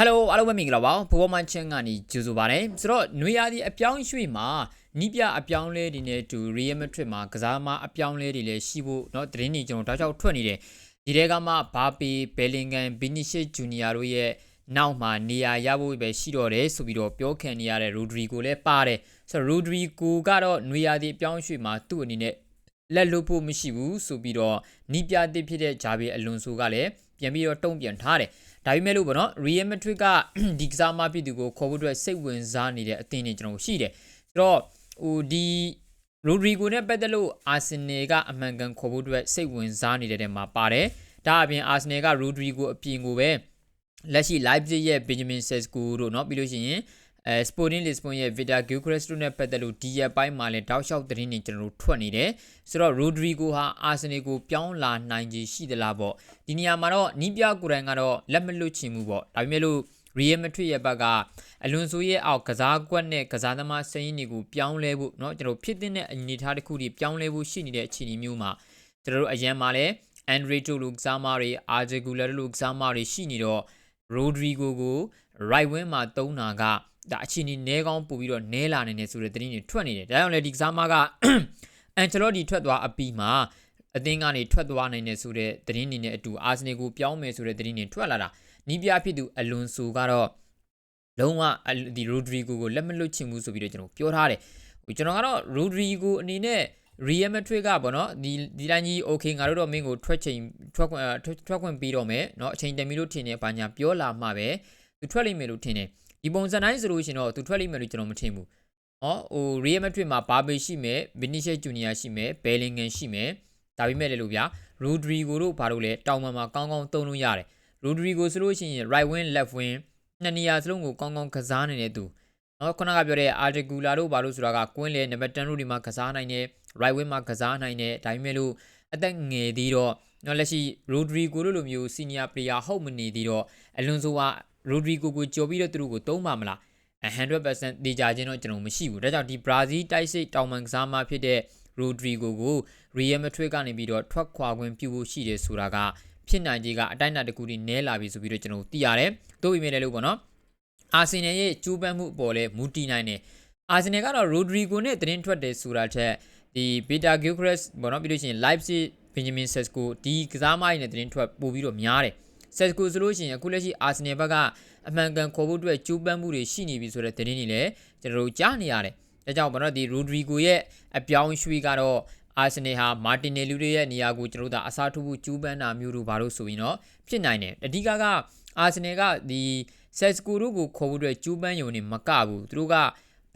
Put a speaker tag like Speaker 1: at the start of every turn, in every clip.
Speaker 1: ဟယ်လိုအားလုံးပဲမင်္ဂလာပါဘိုးဘမန်ချင်းကနေကြိုဆိုပါရစေဆိုတော့နွေရာသီအပြောင်းရွှေ့မှာနီးပြအပြောင်းလဲတွေနဲ့တူ Real Madrid မှာကစားမအပြောင်းလဲတွေလည်းရှိဖို့เนาะသတင်းတွေကျွန်တော်တောက်ချောက်ထွက်နေတယ်ဒီတဲကမှဘာပီဘယ်လင်ဂန်ဘီနီရှစ်ဂျူနီယာတို့ရဲ့နောက်မှာနေရာရဖို့ပဲရှိတော့တယ်ဆိုပြီးတော့ပြောခံနေရတဲ့ Rodrigo လည်းပါတယ်ဆိုတော့ Rodrigo ကတော့နွေရာသီအပြောင်းရွှေ့မှာသူ့အနေနဲ့လက်လွတ်ဖို့မရှိဘူးဆိုပြီးတော့နီးပြတစ်ဖြစ်တဲ့ဂျာဗီအလွန်ဆိုကလည်း ပြန်ပြီးတော့တုံ့ပြန်ထားတယ်ဒါပေမဲ့လို့ပေါ့နော် Real Madrid က ဒီကစားမပြည်သူကိုခေါ်ဖို့အတွက်စိတ်ဝင်စားနေတဲ့အသင်းတွေကျွန်တော်ရှိတယ်ဆိုတော့ဟိုဒီ Rodrigo နဲ့ပတ်သက်လို့ Arsenal ကအမှန်ကန်ခေါ်ဖို့အတွက်စိတ်ဝင်စားနေတဲ့တဲမှာပါတယ်ဒါအပြင် Arsenal က Rodrigo အပြင်ကိုပဲလက်ရှိ Leipzig ရဲ့ Benjamin Sesko တို့เนาะပြီးလို့ရှိရင် အဲ Sporting Lisbon ရဲ့ Victor Gyokeres တို့နဲ့ပတ်သက်လို့ဒီရက်ပိုင်းမှာလည်းတောက်လျှောက်သတင်းတွေကျွန်တော်တို့ထွက်နေတယ်ဆိုတော့ Rodrigo ဟာ Arsenal ကိုပြောင်းလာနိုင်ခြေရှိသလားပေါ့ဒီနေရာမှာတော့နီးပြကိုယ်တိုင်ကတော့လက်မလွတ်ချင်ဘူးပေါ့ဒါပေမဲ့လို့ Real Madrid ရဲ့ဘက်ကအလွန်ဆိုရဲ့အောက်ကစားကွက်နဲ့ကစားသမားစရင်းတွေကိုပြောင်းလဲဖို့เนาะကျွန်တော်ဖြစ်တဲ့အနေအထားတစ်ခုတွေပြောင်းလဲဖို့ရှိနေတဲ့အခြေအနေမျိုးမှာကျွန်တော်တို့အရန်မှာလဲ Andreto လူကစားမတွေ Arjegula လူကစားမတွေရှိနေတော့ Rodrigo ကို right wing မှာတုံးတာက ဒါအခြေအနေနဲကောင်းပို့ပြီးတော့နဲလာနေတယ်ဆိုတဲ့သတင်းတွေထွက်နေတယ်ဒါကြောင့်လည်းဒီကစားမကအန်ချလော့ဒီထွက်သွားအပြီးမှာအသင်းကနေထွက်သွားနိုင်တယ်ဆိုတဲ့သတင်းတွေနဲ့အတူအာဆနယ်ကိုပြောင်းမယ်ဆိုတဲ့သတင်းတွေထွက်လာတာနီးပြဖြစ်သူအလွန်ဆိုကတော့လုံးဝဒီရိုဒရီဂိုကိုလက်မလွတ်ချင်ဘူးဆိုပြီးတော့ကျွန်တော်ပြောထားတယ်ဟိုကျွန်တော်ကတော့ရိုဒရီဂိုအနေနဲ့ Real Madrid ကပေါ့နော်ဒီဒီတိုင်းကြီး okay ငါတို့တော့မင်းကိုထွက်ချိန်ထွက်ခွင့်ထွက်ခွင့်ပြီးတော့မယ်เนาะအချိန်တန်ပြီလို့ထင်တယ်ဘာညာပြောလာမှပဲသူထွက်လိမ့်မယ်လို့ထင်တယ် ဒီပုံစံတိုင်းဆိုလို့ရှိရင်တော့သူထွက်လိမ့်မယ်လို့ကျွန်တော်မထင်ဘူး။ဟောဟို Real Madrid မှာဘာဘေရှိမယ်။ Vinicius Junior ရှိမယ်။ Bellingham ရှိမယ်။ဒါပေမဲ့လည်းလို့ဗျာ Rodrigo တို့ဘာလို့လဲတောင်ပံမှာကောင်းကောင်းသုံးလို့ရတယ်။ Rodrigo ဆိုလို့ရှိရင် right wing left wing နှစ်နေရာစလုံးကိုကောင်းကောင်းကစားနေတဲ့သူ။နော်ခုနကပြောတဲ့ Articular တို့ဘာလို့ဆိုတာကကွင်းလေနံပါတ်10တို့ဒီမှာကစားနိုင်တယ်။ right wing မှာကစားနိုင်တယ်။ဒါပေမဲ့လို့အသက်ငယ်သေးတော့နော်လက်ရှိ Rodrigo တို့လိုမျိုး senior player ဟုတ်မနေသေးတော့အလွန်ဆို က Rodrigo ကိုကြော်ပြီးတော့သူတို့ကိုသုံးပါမလား100%တေချာခြင်းတော့ကျွန်တော်မရှိဘူးဒါကြောင့်ဒီ Brazil တိုက်စစ်တောင်ပံကစားမဖြစ်တဲ့ Rodrigo ကို Real Madrid ကနေပြီးတော့ထွက်ခွာခွင့်ပြုဖို့ရှိတယ်ဆိုတာကဖြစ်နိုင်ခြေကအတိုင်းအတာတစ်ခုတည်းနဲလာပြီဆိုပြီးတော့ကျွန်တော်သိရတယ်တို့ပေမဲ့လည်းလို့ပေါ့နော်အာဆင်နယ်ရဲ့ကျူးပန်းမှုအပေါ်လဲမူတည်နိုင်တယ်အာဆင်နယ်ကတော့ Rodrigo နဲ့တင်းထွက်တယ်ဆိုတာထက်ဒီ Peter Gilchrist ပေါ့နော်ပြီးလို့ရှိရင် Leipzig Benjamin Sesko ဒီကစားမကြီးနဲ့တင်းထွက်ပို့ပြီးတော့များတယ် ဆက်ကူဆိုလို့ရှိရင်အခုလက်ရှိအာဆင်နယ်ဘက်ကအမှန်ကန်ခေါ်ဖို့အတွက်ကြိုးပမ်းမှုတွေရှိနေပြီဆိုတဲ့သတင်းတွေလည်းကျွန်တော်တို့ကြားနေရတယ်။ဒါကြောင့်ဘာလို့ဒီရိုဒရီဂိုရဲ့အပြောင်းရွှေ့ကတော့အာဆင်နယ်ဟာမာတင်နယ်လူတွေရဲ့နေရာကိုကျွန်တော်တို့အစားထိုးဖို့ကြိုးပမ်းတာမျိုးတို့ဘာလို့ဆိုရင်တော့ဖြစ်နိုင်တယ်။အဓိကကအာဆင်နယ်ကဒီဆက်စကူတို့ကိုခေါ်ဖို့အတွက်ကြိုးပမ်းယုံနေမကဘူး။သူတို့က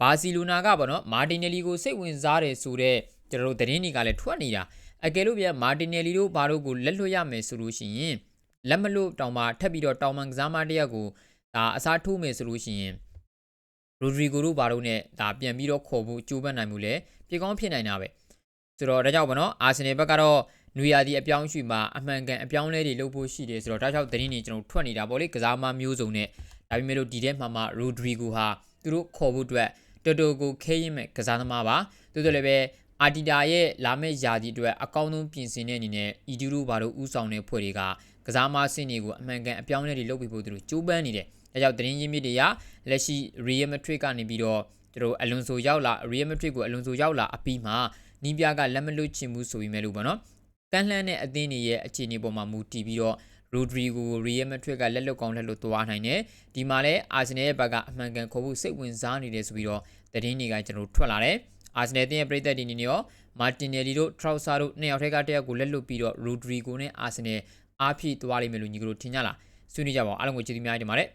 Speaker 1: ဘာစီလိုနာကပေါ့နော်မာတင်နယ်လီကိုစိတ်ဝင်စားတယ်ဆိုတော့ကျွန်တော်တို့သတင်းတွေကလည်းထွက်နေတာ။အကယ်လို့ပြမာတင်နယ်လီတို့ဘာလို့ကိုလက်လွတ်ရမယ်ဆိုလို့ရှိရင် လက်မလို့တောင်မှထပ်ပြီးတော့တောင်မှန်ကစားမတယောက်ကိုဒါအစားထိုးမယ်ဆိုလို့ရှိရင်ရိုဒရီဂိုတို့ဘာလို့ ਨੇ ဒါပြန်ပြီးတော့ခေါ်ဖို့ကြိုးပမ်းနိုင်မှုလဲပြေကောင်းဖြစ်နိုင်တာပဲဆိုတော့ဒါကြောင့်ဗောနော်အာဆင်နယ်ဘက်ကတော့နွေရာသီအပြောင်းရွှေ့မှာအမှန်ကန်အပြောင်းလဲတွေလုပ်ဖို့ရှိတယ်ဆိုတော့ဒါကြောင့်သတင်းတွေကျွန်တော်ထွက်နေတာပေါ့လေကစားမမျိုးစုံနဲ့ဒါပေမဲ့လို့ဒီထဲမှာမှရိုဒရီဂိုဟာသူတို့ခေါ်ဖို့အတွက်တော်တော်ကိုခဲရင်မဲ့ကစားသမားပါသူတို့လည်းပဲအာတီတာရဲ့လာမယ့်ယာတီအတွက်အကောင်းဆုံးပြင်ဆင်တဲ့အနေနဲ့အီဒီလိုဘာလို့ဥဆောင်တဲ့ဖွဲ့တွေကက စားမဆင်းတွေကိုအမှန်ကန်အပြောင်းအလဲတွေလုပ်ပြီးဖို့သူတို့ကြိုးပမ်းနေတယ်။ဒါကြောင့်သတင်းရင်းမြစ်တွေကလက်ရှိ Real Madrid ကနေပြီးတော့သူတို့အလွန်ဆိုရောက်လာ Real Madrid ကိုအလွန်ဆိုရောက်လာအပြီးမှာနီးပြကလက်မလွတ်ချင်ဘူးဆိုပြီးမဲ့လို့ပေါ့နော်။ကန့်လှမ်းတဲ့အသင်းတွေရဲ့အခြေအနေပေါ်မှာမူတည်ပြီးတော့ Rodrigo Real Madrid ကလက်လွတ်ကောင်းလက်လွတ်သွားနိုင်တယ်။ဒီမှာလဲ Arsenal ရဲ့ဘက်ကအမှန်ကန်ခေါ်ဖို့စိတ်ဝင်စားနေတယ်ဆိုပြီးတော့သတင်းတွေကကျွန်တော်ထွက်လာတယ်။ Arsenal တင်းရဲ့ပြည်သက်ဒီနေနေရော Martinelli တို့ Trossard တို့နှစ်ယောက်ထက်ကတယောက်ကိုလက်လွတ်ပြီးတော့ Rodrigo နဲ့ Arsenal အားဖြည့်သွားလိမ့်မယ်လို့ညီကတို့ထင်ကြလားဆွေးနွေးကြပါအောင်အားလုံးကိုကျေးဇူးများတင်ပါတယ်